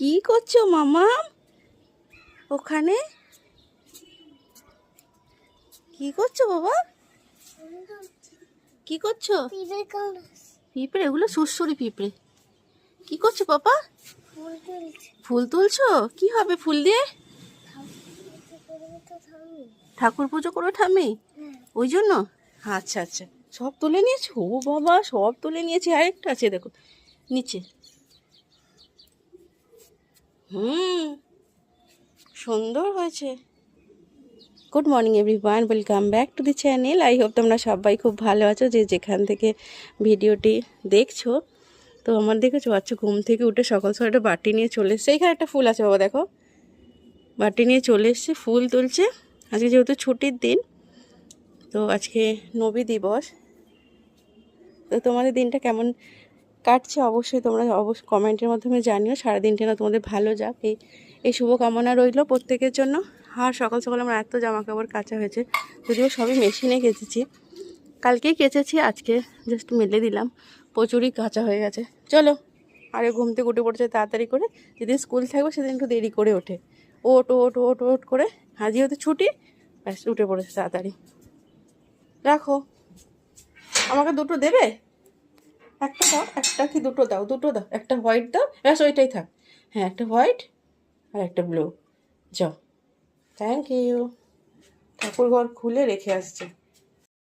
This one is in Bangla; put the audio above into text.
কি করছ মামা? ওখানে? কি করছ বাবা? কি করছ? পিঁপড়ে, এগুলো সুরসুরি পিঁপড়ে। কি করছ পাপা ফুল তুলছো? কি হবে ফুল দিয়ে? ঠাকুর পুজো করবে ঠামি ওই জন্য? আচ্ছা আচ্ছা। সব তুলে নিয়েছো? ও বাবা, সব তুলে নিয়েছি। আরেকটা আছে, দেখো। নিচে। হুম, সুন্দর হয়েছে। Good morning everyone welcome back to the channel I hope তোমরা সবাই খুব ভালো আছো যে যেখান থেকে ভিডিওটি দেখছ। তো আমার দেখেছ বাচ্চা ঘুম থেকে উঠে সকাল সকাল একটা বাটি নিয়ে চলে এসছে। এখানে একটা ফুল আছে, বাবা, দেখো। বাটি নিয়ে চলে এসছে, ফুল তুলছে। আজকে যেহেতু ছুটির দিন, তো আজকে নবী দিবস। তো তোমাদের দিনটা কেমন কাটছে, অবশ্যই তোমরা অবশ্যই কমেন্টের মাধ্যমে জানিও। সারাদিনটা না তোমাদের ভালো যাক। এই এই শুভকামনা রইল প্রত্যেকের জন্য। আর সকাল সকাল আমার এত জামা কাপড় কাচা হয়েছে, যদিও সবই মেশিনে কেচেছি। কালকেই কেচেছি, আজকে জাস্ট মেলে দিলাম। প্রচুরই কাঁচা হয়ে গেছে। চলো, আরে ঘুম থেকে উঠে পড়ছে তাড়াতাড়ি করে। যেদিন স্কুল থাকবে সেদিন একটু দেরি করে ওঠে। ওট ওট ওট ওট করে আজই হতে ছুটি, ব্যাস উঠে পড়েছে তাড়াতাড়ি। রাখো। আমাকে দুটো দেবে? একটা দাও, একটা কি দুটো দাও দুটো দাও, একটা হোয়াইট দাও, ব্যাস ওইটাই থাক। হ্যাঁ একটা হোয়াইট আর একটা ব্লু যাও। থ্যাংক ইউ ঠাকুর ঘর খুলে রেখে আসছে।